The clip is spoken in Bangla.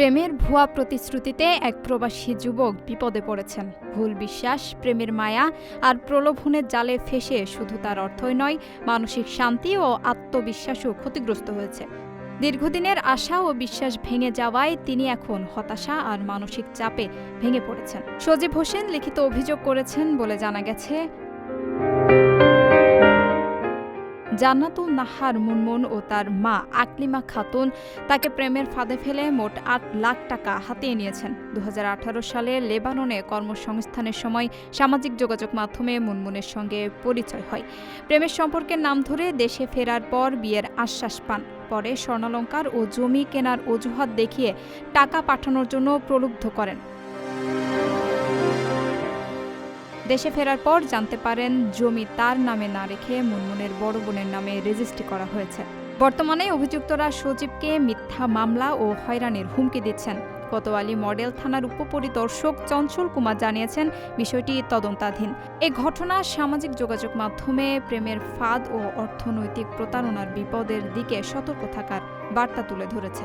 প্রেমের ভুয়া প্রতিশ্রুতিতে এক প্রবাসী যুবক বিপদে পড়েছেন। ভুল বিশ্বাস, প্রেমের মায়া আর প্রলোভনের জালে ফেসে শুধু তার অর্থই নয়, মানসিক শান্তি ও আত্মবিশ্বাসও ক্ষতিগ্রস্ত হয়েছে। দীর্ঘদিনের আশা ও বিশ্বাস ভেঙে যাওয়ায় তিনি এখন হতাশা আর মানসিক চাপে ভেঙে পড়েছেন। সজীব হোসেন লিখিত অভিযোগ করেছেন বলে জানা গেছে। জান্নাতুল নাহার মুনমুন ও তার মা আকলিমা খাতুন তাকে প্রেমের ফাঁদে ফেলে মোট আট লাখ টাকা হাতিয়ে নিয়েছেন। দু হাজার আঠারো সালে লেবাননে কর্মসংস্থানের সময় সামাজিক যোগাযোগ মাধ্যমে মুনমুনের সঙ্গে পরিচয় হয়। প্রেমের সম্পর্কের নাম ধরে দেশে ফেরার পর বিয়ের আশ্বাস পান। পরে স্বর্ণালঙ্কার ও জমি কেনার অজুহাত দেখিয়ে টাকা পাঠানোর জন্য প্রলুব্ধ করেন। দেশে ফেরার পর জানতে পারেন, জমি তার নামে না রেখে মুনমুনের বড় বোনের নামে রেজিস্ট্রি করা হয়েছে। বর্তমানে অভিযুক্তরা সজীবকে মিথ্যা মামলা ও হয়রানির হুমকি দিচ্ছেন। কোতোয়ালি মডেল থানার উপপরিদর্শক চঞ্চল কুমার জানিয়েছেন, বিষয়টি তদন্তাধীন। এ ঘটনা সামাজিক যোগাযোগ মাধ্যমে প্রেমের ফাঁদ ও অর্থনৈতিক প্রতারণার বিপদের দিকে সতর্ক থাকার বার্তা তুলে ধরেছে।